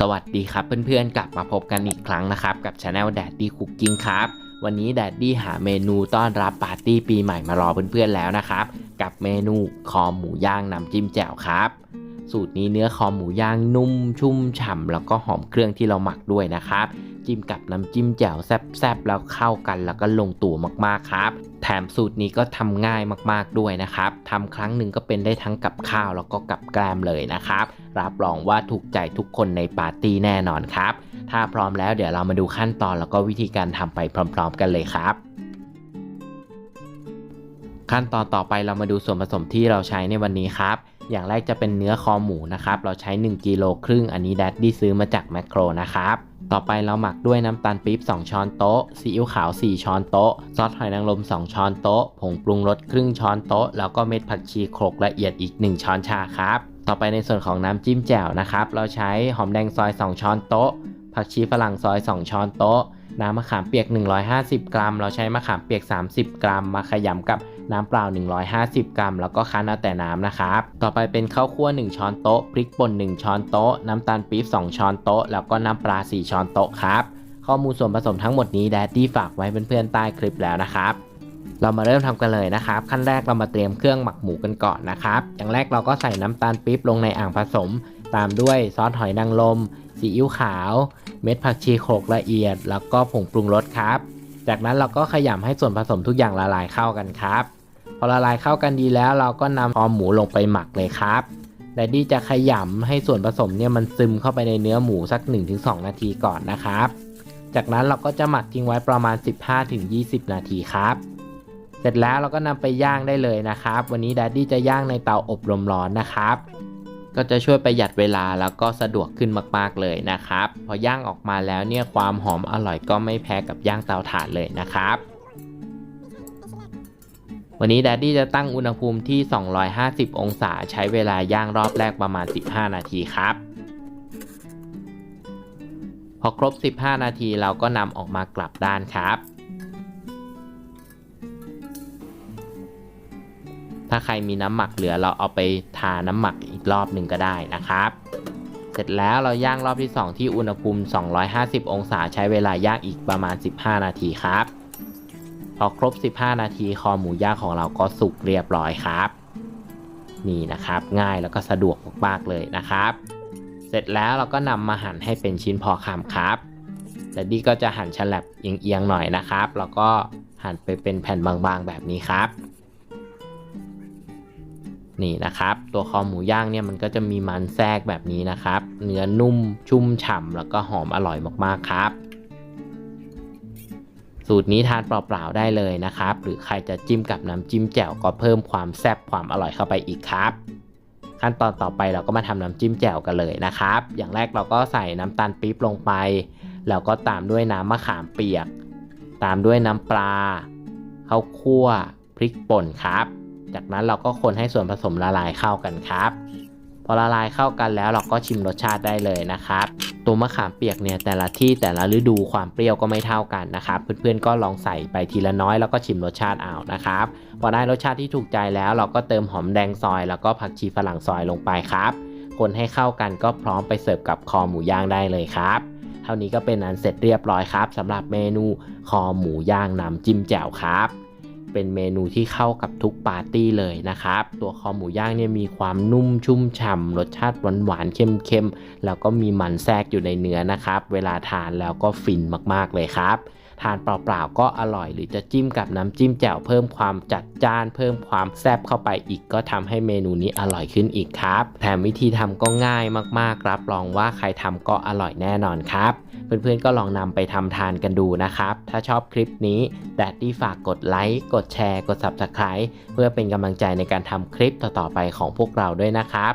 สวัสดีครับเพื่อนๆ กลับมาพบกันอีกครั้งนะครับ กับช anel Daddy Cooking ครับ วันนี้ Daddy หาเมนูต้อนรับปาร์ตี้ปีใหม่มารอเพื่อนๆแล้วนะครับ กับเมนูคอหมูย่างน้ำจิ้มแจ่วครับ สูตรนี้เนื้อคอหมูย่างนุ่มชุ่มฉ่ำแล้วก็หอมเครื่องที่เราหมักด้วยนะครับ จิ้มกับน้ำจิ้มแจ่วแซ่บๆแล้วเข้ากันแล้วก็ลงตัวมากๆครับ แถมสูตรนี้ก็ทำง่ายมากๆด้วยนะครับทำครั้งหนึ่งก็เป็นได้ทั้งกับข้าวแล้วก็กับแกล้มเลยนะครับ รับรองว่าถูกใจทุกคนในปาร์ตี้แน่นอนครับ ถ้าพร้อมแล้วเดี๋ยวเรามาดูขั้นตอนแล้วก็วิธีการทำไปพร้อม ๆ กันเลยครับขั้นตอนต่อไปเรามาดูส่วนผสมที่เราใช้ในวันนี้ครับ อย่างแรกจะเป็นเนื้อคอหมูนะครับ เราใช้1กิโลครึ่ง อันนี้แดดดี้ซื้อมาจากแมคโครนะครับ ต่อไปเราหมักด้วยน้ำตาลปี๊บ 2 ช้อนโต๊ะ ซีอิ๊วขาว 4 ช้อนโต๊ะ ซอสหอยนางรม 2 ช้อนโต๊ะ ผงปรุงรสครึ่งช้อนโต๊ะ แล้วก็เม็ดผักชีโขลกละเอียดอีก 1 ช้อนชาครับ ต่อไปในส่วนของน้ำจิ้มแจ่วนะครับ เราใช้หอมแดงซอย 2 ช้อนโต๊ะ ผักชีฝรั่งซอย 2 ช้อนโต๊ะ น้ำมะขามเปียก 150 กรัม เราใช้มะขามเปียก 30 กรัม มาขยำกับ น้ำเปล่า 150 กรัม แล้วก็คั้นเอาแต่น้ำนะครับ ต่อไปเป็นข้าวคั่ว 1 ช้อนโต๊ะ พริกป่น 1 ช้อนโต๊ะ น้ำตาลปี๊บ 2 ช้อนโต๊ะ แล้วก็น้ำปลา 4 ช้อนโต๊ะครับ ข้อมูลส่วนผสมทั้งหมดนี้แดดดี้ฝากไว้เพื่อนๆใต้คลิปแล้วนะครับเรามาเริ่มทำกันเลยนะครับ ขั้นแรกเรามาเตรียมเครื่องหมักหมูกันก่อนนะครับ อย่างแรกเราก็ใส่น้ำตาลปี๊บลงในอ่างผสม ตามด้วยซอสหอยนางรมซีอิ๊วขาว เม็ดผักชีโขลกละเอียด แล้วก็ผงปรุงรสครับ จากนั้นเราก็ขยำให้ส่วนผสมทุกอย่างละลายเข้ากันครับ พอละลายเข้ากันดีแล้วเราก็นำคอหมูลงไปหมักเลยครับแดดดี้จะขยำให้ส่วนผสมเนี่ยมันซึมเข้าไปในเนื้อหมูสัก 1-2 นาทีก่อนนะครับ จากนั้นเราก็จะหมักทิ้งไว้ประมาณ 15-20 นาทีครับ เสร็จแล้วเราก็นำไปย่างได้เลยนะครับ วันนี้แดดดี้จะย่างในเตาอบลมร้อนนะครับ ก็จะช่วยประหยัดเวลาแล้วก็สะดวกขึ้นมาก ๆ เลยนะครับ พอย่างออกมาแล้วเนี่ยความหอมอร่อยก็ไม่แพ้กับย่างเตาถ่านเลยนะครับวันนี้แดดดี้จะตั้งอุณหภูมิที่ 250 องศาใช้เวลาย่างรอบแรกประมาณ 15 นาทีครับ พอครบ 15 นาทีเราก็นำออกมากลับด้านครับ ถ้าใครมีน้ำหมักเหลือเราเอาไปทาน้ำหมักอีก รอบหนึ่งก็ได้นะครับ เสร็จแล้วเราย่างรอบที่ 2 ที่อุณหภูมิ 250 องศาใช้เวลาย่างอีกประมาณ 15 นาทีครับ พอครบ 15 นาทีคอหมูย่างของเราก็สุกเรียบร้อยครับนี่นะครับง่ายแล้วก็สะดวกมากๆเลยนะครับ เสร็จแล้วเราก็นำมาหั่นให้เป็นชิ้นพอคำครับแต่ดีก็จะหั่นฉลับเอียงๆหน่อยนะครับ แล้วก็หั่นไปเป็นแผ่นบางๆแบบนี้ครับ นี่นะครับ ตัวคอหมูย่างเนี่ยมันก็จะมีมันแทรกแบบนี้นะครับ เนื้อนุ่มชุ่มฉ่ำแล้วก็หอมอร่อยมากๆครับ สูตรนี้ทานเปล่าๆได้เลยนะครับ หรือใครจะจิ้มกับน้ำจิ้มแจ่วก็เพิ่มความแซ่บความอร่อยเข้าไปอีกครับ ขั้นตอนต่อไปเราก็มาทำน้ำจิ้มแจ่วกันเลยนะครับ อย่างแรกเราก็ใส่น้ำตาลปี๊บลงไป แล้วก็ตามด้วยน้ำมะขามเปียก ตามด้วยน้ำปลาข้าวคั่วพริกป่นครับ จากนั้นเราก็คนให้ส่วนผสมละลายเข้ากันครับ พอละลายเข้ากันแล้วเราก็ชิมรสชาติได้เลยนะครับ ตัวมะขามเปียกเนี่ยแต่ละที่แต่ละฤดูความเปรี้ยวก็ไม่เท่ากันนะครับ เพื่อนๆก็ลองใส่ไปทีละน้อยแล้วก็ชิมรสชาติเอานะครับ พอได้รสชาติที่ถูกใจแล้ว เราก็เติมหอมแดงซอย แล้วก็ผักชีฝรั่งซอยลงไปครับ คนให้เข้ากันก็พร้อมไปเสิร์ฟกับคอหมูย่างได้เลยครับเท่านี้ก็เป็นอันเสร็จเรียบร้อยครับสำหรับเมนูคอหมูย่างน้ำจิ้มแจ่วครับ เป็นเมนูที่เข้ากับทุกปาร์ตี้เลยนะครับ ตัวคอหมูย่างเนี่ยมีความนุ่มชุ่มฉ่ำรสชาติหวานหวานๆเค็มๆแล้วก็มีมันแทรกอยู่ในเนื้อนะครับ เวลาทานแล้วก็ฟินมากๆเลยครับ ทานเปล่าๆก็อร่อย หรือจะจิ้มกับน้ำจิ้มแจ่วเพิ่มความจัดจ้าน เพิ่มความแซ่บเข้าไปอีก ก็ทำให้เมนูนี้อร่อยขึ้นอีกครับ แถมวิธีทำก็ง่ายมากๆรับรองว่าใครทำก็อร่อยแน่นอนครับเพื่อนๆก็ลองนำไปทำทานกันดูนะครับ ถ้าชอบคลิปนี้แดดดี้ฝากกดไลค์กดแชร์ กด Subscribe เพื่อเป็นกำลังใจในการทำคลิปต่อๆไปของพวกเราด้วยนะครับ